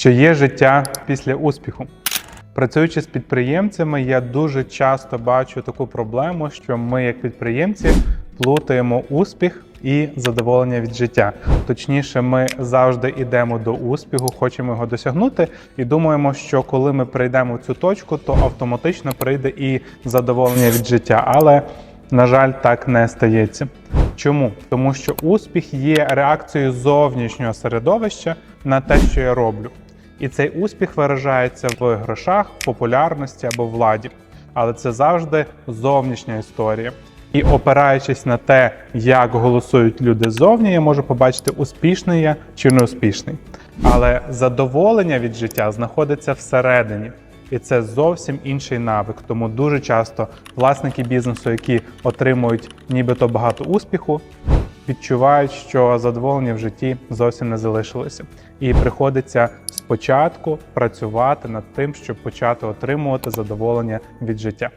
Чи є життя після успіху? Працюючи з підприємцями, я дуже часто бачу таку проблему, що ми, як підприємці, плутаємо успіх і задоволення від життя. Точніше, ми завжди йдемо до успіху, хочемо його досягнути, і думаємо, що коли ми прийдемо в цю точку, то автоматично прийде і задоволення від життя. Але на жаль, так не стається. Чому? Тому що успіх є реакцією зовнішнього середовища на те, що я роблю. І цей успіх виражається в грошах, популярності або владі. Але це завжди зовнішня історія. І опираючись на те, як голосують люди ззовні, я можу побачити, успішний я чи неуспішний. Але задоволення від життя знаходиться всередині. І це зовсім інший навик. Тому дуже часто власники бізнесу, які отримують нібито багато успіху, відчувають, що задоволення в житті зовсім не залишилося. І приходиться спочатку працювати над тим, щоб почати отримувати задоволення від життя.